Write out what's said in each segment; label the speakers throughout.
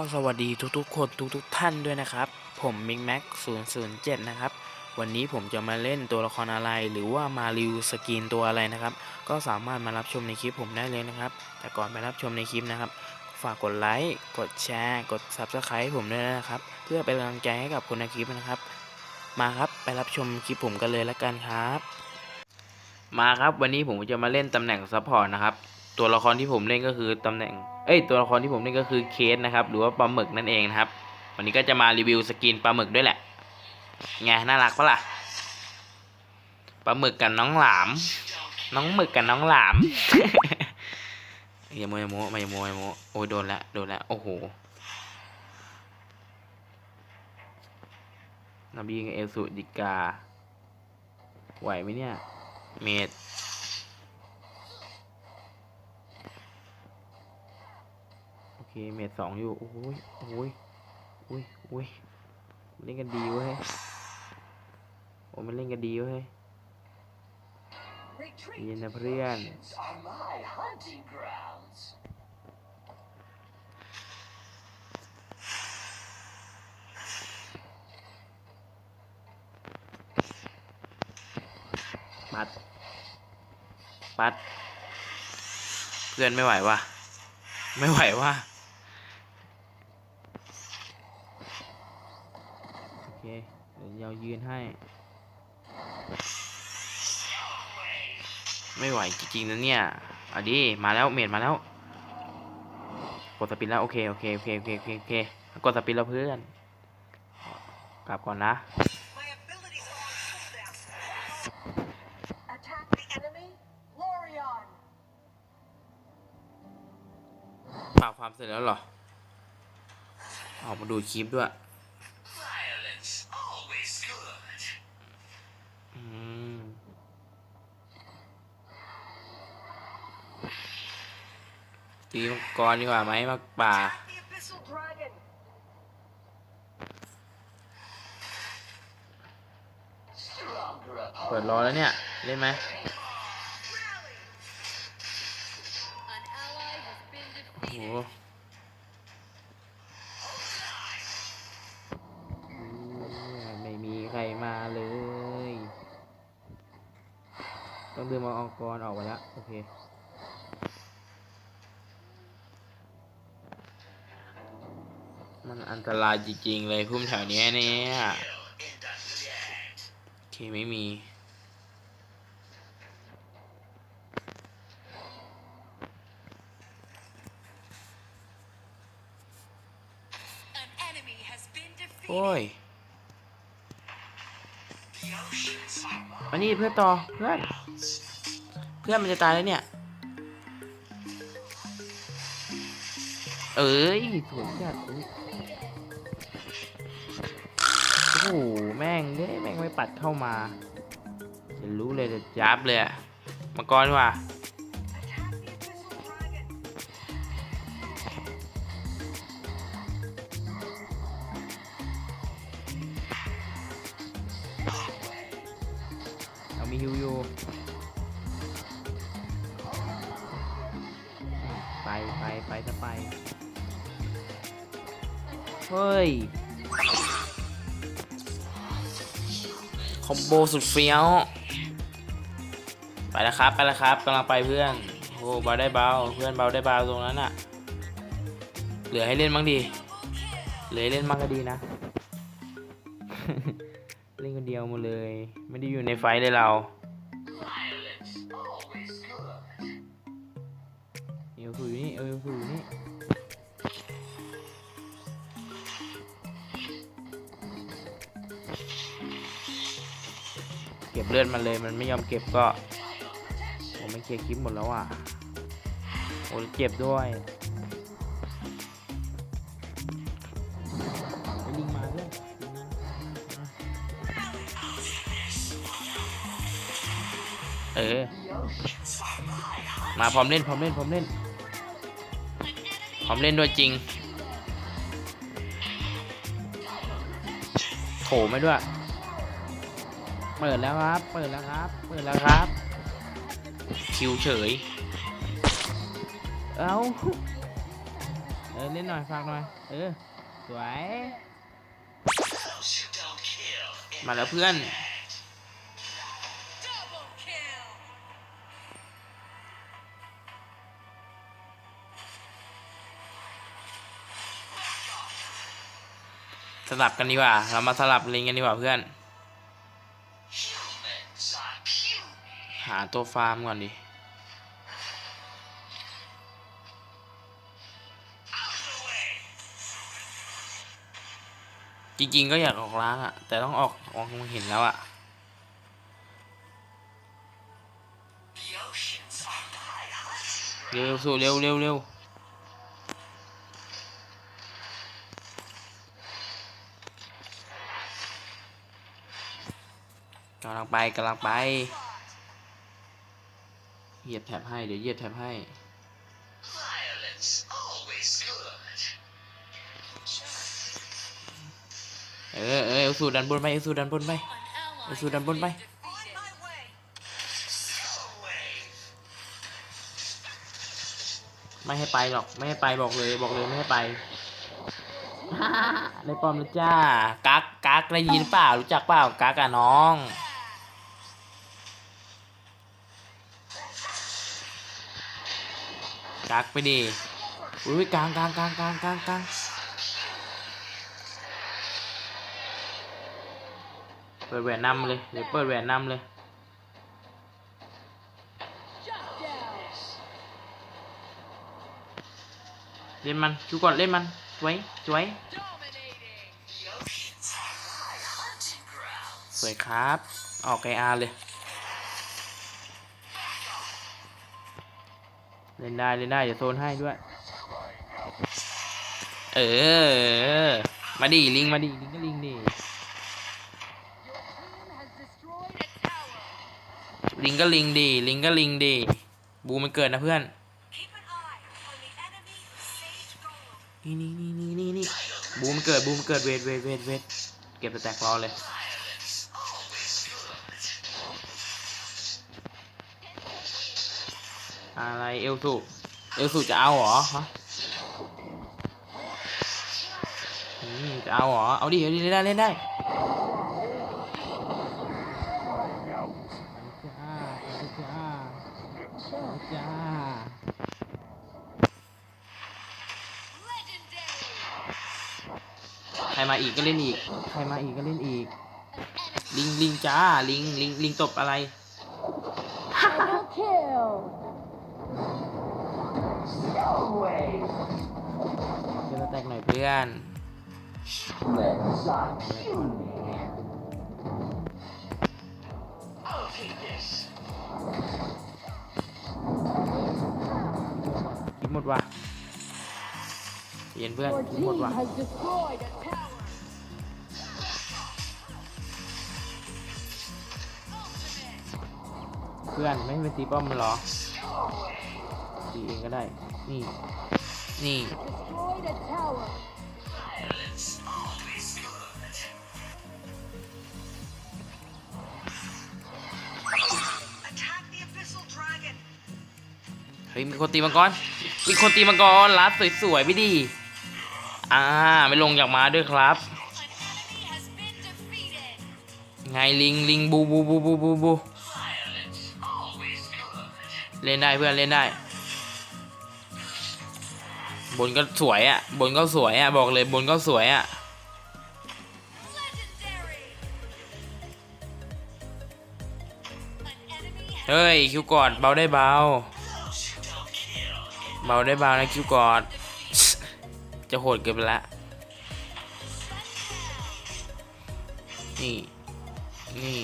Speaker 1: ก็สวัสดีทุกๆคนทุกๆท่านด้วยนะครับ ผมมิกแม็ก007 นะครับ วันนี้ผมจะมาเล่นตัวละครอะไร หรือว่ามารีวิวสกินตัวอะไรนะครับ ก็สามารถมารับชมในคลิปผมได้เลยนะครับ แต่ก่อนไปรับชมในคลิปนะครับ ฝากกดไลค์กดแชร์ กด Subscribe ผมด้วยนะครับ เพื่อเป็นกำลังใจให้กับคนในคลิปนะครับ มาครับไปรับชมคลิปผมกันเลยละกันครับ มาครับวันนี้ผมจะมาเล่นตำแหน่งซัพพอร์ตนะครับตัวละครที่ผมเล่นก็คือตำแหน่ง เอ้ยตัวละครที่ผมเล่นก็คือเคสนะครับ หรือว่าปลาหมึกนั่นเองนะครับ วันนี้ก็จะมารีวิวสกินปลาหมึกด้วยแหละไงน่ารักปะล่ะปลาหมึกกับน้องหลาม น้องหมึกกับน้องหลามอย่าโมอย่าโมมาอย่าโมอย่าโมโอ้ยโดนละโดนละโอ้โหนบีกับเอลสุดิกา ไหวไหมเนี่ย เมด โอ เคเมดสองอยู่ โอ้ยโอ้ยโอ้ยโอ้ยมันเล่นกันดีเว้ยโอ้มันเล่นกันดีเว้ย
Speaker 2: Retreat
Speaker 1: Yun na,
Speaker 2: to
Speaker 1: pre,
Speaker 2: the
Speaker 1: yan.
Speaker 2: oceans are my hunting grounds.
Speaker 1: ปัด ปัด เพื่อนไม่ไหววะไม่ไหววะโอ เคเดี๋ยวเรายืนให้ ไม่ไหวจริงๆนะเนี่ยเอาดิมาแล้วเมดมาแล้ว กดสปินแล้วโอเคโอเคโอเคโอเคโอเคโอเคกดสปินแล้วเพื่อนกลับก่อนนะ
Speaker 2: My abilities are on cooldown. Attack the enemy, Lorion.
Speaker 1: ปราบความเสร็จแล้วเหรอออกมาดูคลิปด้วย
Speaker 2: Violence, always good.
Speaker 1: อืม ตีมังกรดีกว่าไหมมักป่า เปิดรอแล้วเนี่ย เล่นไหมโอ้โหไม่มีใครมาเลย ต้องดึงมาออกกรออกไปแล้ว โอเค มันอันตรายจริงๆเลยพุ่มแถวเนี้ยเนี่ยโอเคไม่มี
Speaker 3: An enemy has been
Speaker 1: โอ้ย
Speaker 3: defeated.
Speaker 1: มานี่เพื่อนต่อเพื่อน เพื่อนมันจะตายแล้วเนี่ย เอ้ยสวยจัด หแม่งเด้แม่งไม่ปัดเข้ามา จะรู้เลยจะยับเลยอะมังกรดีกว่า
Speaker 2: Attack the abyssal dragon.
Speaker 1: เรามีฮิวอยู่ไปไปไปจะไป เฮ้ย คอมโบสุดเฟี้ยว ไปแล้วครับ ไปแล้วครับกำลังไปเพื่อน โอ้เบาได้เบา เพื่อนเบาได้เบาตรงนั้นอะเหลือให้เล่นบ้างดี เหลือเล่นบ้างก็ดีนะ เล่นคนเดียวหมดเลย ไม่ได้อยู่ในไฟเลยเราเอลฟูอยู่นี่ เอลฟูอนี่ บเลือดมันเลยมันไม่ยอมเก็บก็ผมไม่เคลียร์คลิปหมดแล้วอะโอ้เจ็บด้วยไอ้ลิงมาเพื่อนลิงมาเออ มาพร้อมเล่นพร้อมเล่นพร้อมเล่นพร้อมเล่นด้วยจริงโถไม่ด้วย ปิดแล้วครับ เปิดแล้วครับ เปิดแล้วครับ คิวเฉย เอ้า เออเล่นหน่อยฝากหน่อย เออ สวย
Speaker 2: Those who don't kill
Speaker 1: มาแล้วเพื่อน
Speaker 3: Double kill.
Speaker 1: สลับกันดีกว่า เรามาสลับเลนกันดีกว่าเพื่อนาตัวฟาร์มก่อนดิจริงๆก็อยากออกล้างอะแต่ต้องออกออกมองเห็นแล้วอะเร็วสู้เร็วเร็วเร็วกำลังไปกำลังไป เหยียบแถบให้ เดี๋ยวเหยียบแถบให้
Speaker 2: Violence always good.
Speaker 1: เออเออเอลสูดันบนไปเอลสูดันบนไป
Speaker 3: An ally
Speaker 1: Let's do that
Speaker 3: has
Speaker 1: one
Speaker 3: been
Speaker 1: by.
Speaker 3: defeated.
Speaker 2: Go away.
Speaker 1: ไม่ให้ไปหรอก ไม่ให้ไปบอกเลยบอกเลยไม่ให้ไปในป้อมแล้วจ้ากักกักได้ยินเปล่ารู้จักเปล่ากักอะน้อง กักไปดิอุ้ยกลางกลางกลางกลางกลางกลางเปิดแหวนนำเลยเดี๋ยวเปิดแหวนนำเลยเล่นมันชูก่อนเล่นมันสวยสวยสวยครับ ออกไกอาเลย เล่นได้เล่นได้เดี๋ยวโซนให้ด้วย เออ มาดิลิงมาดิลิงก็ลิงดิ
Speaker 3: Your team has destroyed a tower.
Speaker 1: ลิงก็ลิงดิลิงก็ลิงดิบูมันเกิดนะเพื่อน
Speaker 2: Keep an eye on the enemy sage golem.
Speaker 1: นี่นี่นี่นี่นี่นี่บูมันเกิดบูมันเกิดเวทเวทเวทเวทเก็บสแต็กรอเลย อะไรเอลสูเอลสูจะเอาเหรอฮะจะเอาเหรอ เอาดิ เอาดิเล่นได้เล่นได้จ้าจ้าใครมาอีกก็เล่นอีก ใครมาอีกก็เล่นอีก ลิงลิงจ้า ลิงลิงลิงตบอะไร
Speaker 3: double kill.
Speaker 1: เดี๋ยวสแต็ก หน่อยเพื่อนยิงหมดว่ะเย็นเพื่อนยิงหมดว่ะเพื่อนไม่ไปตีป้อมมันหรอตีเองก็ได้ นี่ นี่ เฮ้ย มีคนตีมังกร มีคนตีมังกรลัดสวยๆไม่ดี อ่า ไม่ลงจากมาด้วยครับ ไงลิงลิงบูบูบูบูบูบูเล่นได้เพื่อนเล่นได้ บนก็สวยอะ บนก็สวยอะ บอกเลยบนก็สวยอะ เฮ้ย คิวกอดเบาได้เบา เบาได้เบานะคิวกอด จะโหดเกินไปละ นี่ นี่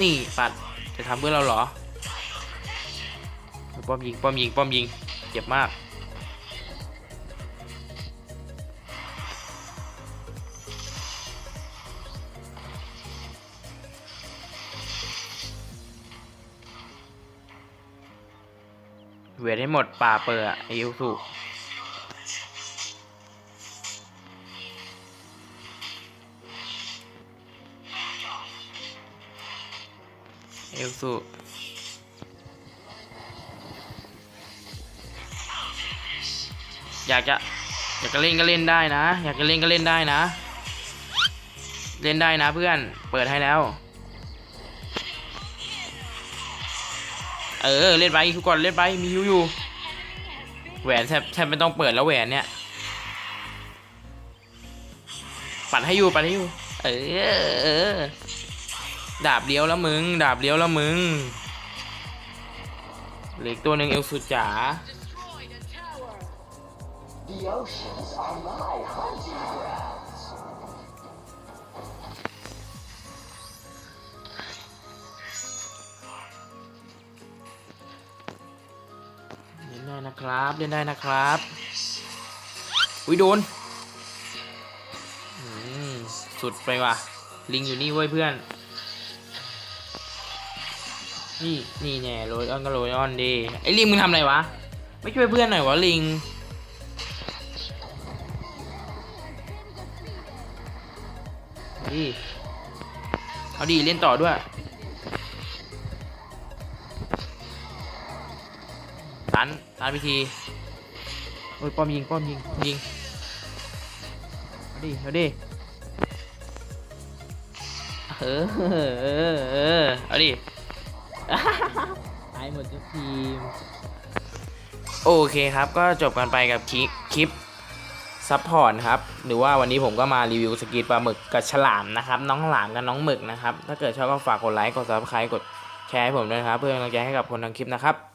Speaker 1: นี่ปัดจะทำเพื่อเราเหรอ ป้อมยิงป้อมยิงป้อมยิงเจ็บมากเวทให้หมดป่าเปิดอะไอยูสุเอลสุ อยากจะอยากจะเล่นก็เล่นได้นะ อยากจะเล่นก็เล่นได้นะ เล่นได้นะเพื่อน เปิดให้แล้ว เออเล่นไปทุกคนเล่นไปมีฮิวอยู่ แหวนแทบแทบไม่ต้องเปิดแล้วแหวนเนี่ย ปัดให้อยู่ปัดให้อยู่ เออ ดาบเลี้ยวแล้วมึง ดาบเลี้ยวแล้วมึงเหล็กตัวหนึ่งเอลสุจ๋า
Speaker 4: The oceans are my hunting grounds.
Speaker 1: เล่นได้นะครับเล่นได้นะครับอุ้ยโดนสุดไปว่ะ ลิงอยู่นี่เว้ยเพื่อน นี่นี่แน่โรยออนก็โรยออนดีไอ้ลิงมึงทำอะไรวะ ไม่ช่วยเพื่อนหน่อยวะลิง ดีเอาดีเล่นต่อด้วยตันตันพิธีโอ้ยป้อมยิงป้อมยิงยิงเอาดิเอาดิเออเออเออเอาดิตายหมดทุกทีม โอเคครับก็จบกันไปกับคลิปคลิป ซัพพอร์ตครับหรือว่าวันนี้ผมก็มารีวิวสกีปลาหมึกกับฉลามนะครับ น้องหลามกับน้องหมึกนะครับ ถ้าเกิดชอบก็ฝากกดไลค์กดซับสไครต์กดแชร์ให้ผมด้วยนะครับ เพื่อเป็นกำลังใจให้กับคนทำคลิปนะครับ